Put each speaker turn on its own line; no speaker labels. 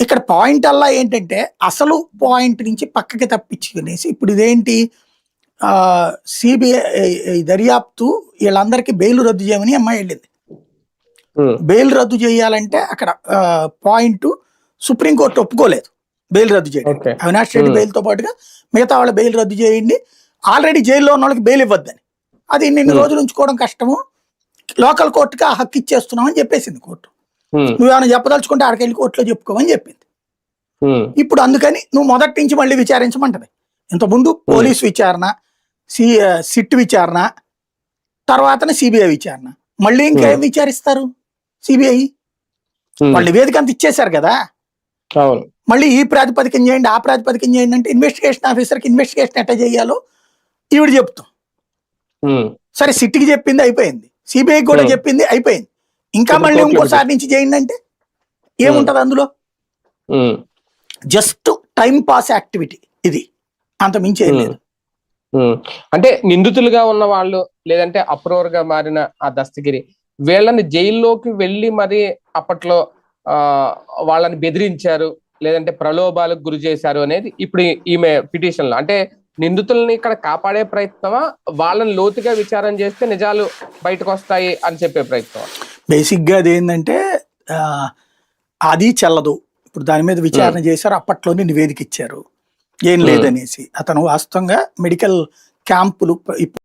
ఇక్కడ పాయింట్ అల్లా ఏంటంటే అసలు పాయింట్ నుంచి పక్కకి తప్పించుకునేసి ఇప్పుడు ఇదేంటి? సిబిఐ దర్యాప్తు వీళ్ళందరికీ బెయిల్ రద్దు చేయమని అమ్మాయి వెళ్ళింది. బెయిల్ రద్దు చేయాలంటే అక్కడ పాయింట్ సుప్రీంకోర్టు ఒప్పుకోలేదు. బెయిల్ రద్దు చేయడం. అవినాష్ రెడ్డి. బెయిల్తో పాటుగా మిగతా వాళ్ళ బెయిల్ రద్దు చేయండి. ఆల్రెడీ జైల్లో ఉన్న వాళ్ళకి బెయిల్ ఇవ్వద్దని. అది నిన్ను
Hmm.
రోజులు ఉంచుకోవడం కష్టము. లోకల్ కోర్టుకి ఆ హక్కు ఇచ్చేస్తున్నామని చెప్పేసింది కోర్టు. నువ్వేమైనా చెప్పదలుచుకుంటే ఆడికి వెళ్ళి కోర్టులో చెప్పుకోమని చెప్పింది. ఇప్పుడు అందుకని నువ్వు మొదటి నుంచి మళ్ళీ విచారించమంటది. ఇంతకుముందు పోలీస్ విచారణ సి సిట్ విచారణ తర్వాతనే సిబిఐ విచారణ. మళ్ళీ ఇంకేం విచారిస్తారు సిబిఐ?
ఉమ్,
వాళ్ళు నివేదిక అంత ఇచ్చేశారు కదా? మళ్ళీ ఈ ప్రాతిపదికన చేయండి ఆ ప్రాతిపదికన చేయండి అంటే ఇన్వెస్టిగేషన్ ఆఫీసర్కి ఇన్వెస్టిగేషన్ ఎట్లా చేయాలో ఈవిడ చెప్తాం. సరే సిట్కి చెప్పింది అయిపోయింది. సిబిఐ కూడా. చెప్పింది అయిపోయింది. ఇంకా మళ్ళీ ఇంకోసారి నుంచి చేయండి అంటే ఏముంటది అందులో? జస్ట్ టైం పాస్ యాక్టివిటీ ఇది. అంత మించి ఏం లేదు.
అంటే నిందితులుగా ఉన్న వాళ్ళు లేదంటే అప్రూవర్గా మారిన ఆ దస్తగిరి వీళ్ళని జైల్లోకి వెళ్ళి మరి అప్పట్లో ఆ వాళ్ళని బెదిరించారు లేదంటే ప్రలోభాలకు గురి చేశారు అనేది ఇప్పుడు ఈమె పిటిషన్లో అంటే నిందితుల్ని ఇక్కడ కాపాడే ప్రయత్నమా? వాళ్ళని లోతుగా విచారం చేస్తే నిజాలు బయటకు వస్తాయి అని చెప్పే ప్రయత్నం
బేసిక్గా అది ఏంటంటే ఆ, అది చెల్లదు. ఇప్పుడు దాని మీద విచారణ చేశారు అప్పట్లోనే నివేదిక ఇచ్చారు. ఏం
Hmm.
లేదనేసి అతను వాస్తవంగా మెడికల్ క్యాంపులు